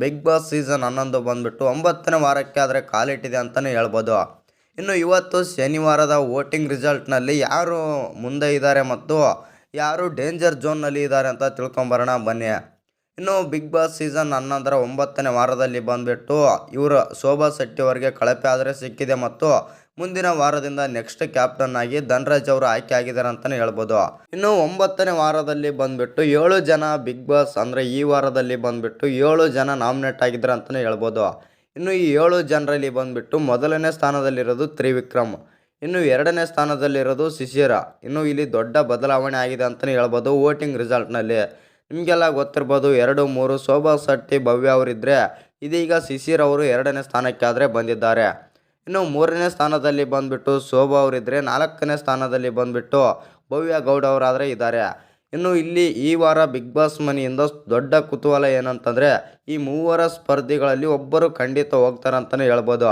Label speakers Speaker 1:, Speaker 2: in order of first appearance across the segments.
Speaker 1: Big boss season ಹನ್ನೊಂದು ಬಂದ್ಬಿಟ್ಟು ಒಂಬತ್ತನೇ ವಾರಕ್ಕೆ ಆದರೆ ಕಾಲಿಟ್ಟಿದೆ ಅಂತಲೇ ಹೇಳ್ಬೋದು. ಇನ್ನು ಇವತ್ತು ಶನಿವಾರದ ವೋಟಿಂಗ್ ರಿಸಲ್ಟ್ನಲ್ಲಿ ಯಾರು ಮುಂದೆ ಇದ್ದಾರೆ ಮತ್ತು ಯಾರು ಡೇಂಜರ್ ಝೋನ್ನಲ್ಲಿ ಇದ್ದಾರೆ ಅಂತ ತಿಳ್ಕೊಂಬರೋಣ ಬನ್ನಿ. ಇನ್ನು ಬಿಗ್ ಬಾಸ್ ಸೀಸನ್ ಹನ್ನೊಂದರ ಒಂಬತ್ತನೇ ವಾರದಲ್ಲಿ ಬಂದ್ಬಿಟ್ಟು ಇವರು ಶೋಭಾ ಶೆಟ್ಟಿ ಅವರಿಗೆ ಕಳಪೆ ಆದರೆ ಸಿಕ್ಕಿದೆ ಮತ್ತು ಮುಂದಿನ ವಾರದಿಂದ ನೆಕ್ಸ್ಟ್ ಕ್ಯಾಪ್ಟನ್ ಆಗಿ ಧನ್ರಾಜ್ ಅವರು ಆಯ್ಕೆ ಆಗಿದ್ದಾರೆ ಅಂತಲೇ ಹೇಳ್ಬೋದು. ಇನ್ನು ಒಂಬತ್ತನೇ ವಾರದಲ್ಲಿ ಬಂದ್ಬಿಟ್ಟು ಏಳು ಜನ ಬಿಗ್ ಬಾಸ್ ಅಂದರೆ ಈ ವಾರದಲ್ಲಿ ಬಂದ್ಬಿಟ್ಟು ಏಳು ಜನ ನಾಮಿನೇಟ್ ಆಗಿದ್ದಾರೆ ಅಂತಲೇ ಹೇಳ್ಬೋದು. ಇನ್ನು ಈ ಏಳು ಜನರಲ್ಲಿ ಬಂದ್ಬಿಟ್ಟು ಮೊದಲನೇ ಸ್ಥಾನದಲ್ಲಿರೋದು ತ್ರಿವಿಕ್ರಮ್. ಇನ್ನು ಎರಡನೇ ಸ್ಥಾನದಲ್ಲಿರೋದು ಶಿಶಿರ. ಇನ್ನು ಇಲ್ಲಿ ದೊಡ್ಡ ಬದಲಾವಣೆ ಆಗಿದೆ ಅಂತಲೇ ಹೇಳ್ಬೋದು ವೋಟಿಂಗ್ ರಿಸಲ್ಟ್ನಲ್ಲಿ ನಿಮಗೆಲ್ಲ ಗೊತ್ತಿರ್ಬೋದು, ಎರಡು, ಮೂರು ಶೋಭಾ ಶೆಟ್ಟಿ, ಭವ್ಯ ಅವರಿದ್ದರೆ ಇದೀಗ ಶಿಶಿರ್ ಅವರು ಎರಡನೇ ಸ್ಥಾನಕ್ಕಾದರೆ ಬಂದಿದ್ದಾರೆ. ಇನ್ನು ಮೂರನೇ ಸ್ಥಾನದಲ್ಲಿ ಬಂದ್ಬಿಟ್ಟು ಶೋಭಾ ಅವರಿದ್ದರೆ ನಾಲ್ಕನೇ ಸ್ಥಾನದಲ್ಲಿ ಬಂದ್ಬಿಟ್ಟು ಭವ್ಯ ಗೌಡ ಅವರಾದರೆ ಇದ್ದಾರೆ. ಇನ್ನು ಇಲ್ಲಿ ಈ ವಾರ ಬಿಗ್ ಬಾಸ್ ಮನೆಯಿಂದ ದೊಡ್ಡ ಕುತೂಹಲ ಏನಂತಂದರೆ ಈ ಮೂವರ ಸ್ಪರ್ಧಿಗಳಲ್ಲಿ ಒಬ್ಬರು ಖಂಡಿತ ಹೋಗ್ತಾರೆ ಅಂತಲೇ ಹೇಳ್ಬೋದು.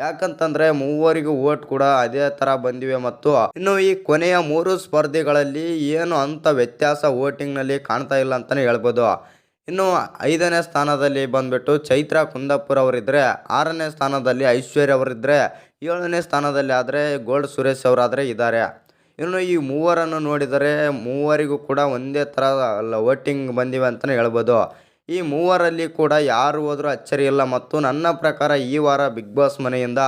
Speaker 1: ಯಾಕಂತಂದ್ರೆ ಮೂವರಿಗೂ ಓಟ್ ಕೂಡ ಅದೇ ತರ ಬಂದಿವೆ ಮತ್ತು ಇನ್ನು ಈ ಕೊನೆಯ ಮೂರು ಸ್ಪರ್ಧಿಗಳಲ್ಲಿ ಏನು ಅಂತ ವ್ಯತ್ಯಾಸ ವೋಟಿಂಗ್ನಲ್ಲಿ ಕಾಣ್ತಾ ಇಲ್ಲ ಅಂತಾನೆ ಹೇಳ್ಬೋದು. ಇನ್ನು ಐದನೇ ಸ್ಥಾನದಲ್ಲಿ ಬಂದ್ಬಿಟ್ಟು ಚೈತ್ರ ಕುಂದಾಪುರ ಅವರಿದ್ರೆ, ಆರನೇ ಸ್ಥಾನದಲ್ಲಿ ಐಶ್ವರ್ಯ ಅವರಿದ್ರೆ, ಏಳನೇ ಸ್ಥಾನದಲ್ಲಿ ಆದರೆ ಗೋಲ್ಡ್ ಸುರೇಶ್ ಅವರಾದರೆ ಇದ್ದಾರೆ ಇನ್ನು ಈ ಮೂವರನ್ನು ನೋಡಿದರೆ ಮೂವರಿಗೂ ಕೂಡ ಒಂದೇ ಥರ ವೋಟಿಂಗ್ ಬಂದಿವೆ ಅಂತಲೇ ಹೇಳ್ಬೋದು. ಈ ಮೂವರಲ್ಲಿ ಕೂಡ ಯಾರು ಹೋದರೂ ಅಚ್ಚರಿ ಇಲ್ಲ. ಮತ್ತು ನನ್ನ ಪ್ರಕಾರ ಈ ವಾರ ಬಿಗ್ ಬಾಸ್ ಮನೆಯಿಂದ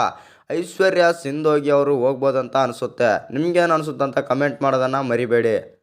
Speaker 1: ಐಶ್ವರ್ಯ ಸಿಂಧೋಗಿ ಅವರು ಹೋಗ್ಬೋದಂತ ಅನಿಸುತ್ತೆ. ನಿಮ್ಗೇನು ಅನಿಸುತ್ತಂತ ಕಮೆಂಟ್ ಮಾಡೋದನ್ನು ಮರಿಬೇಡಿ.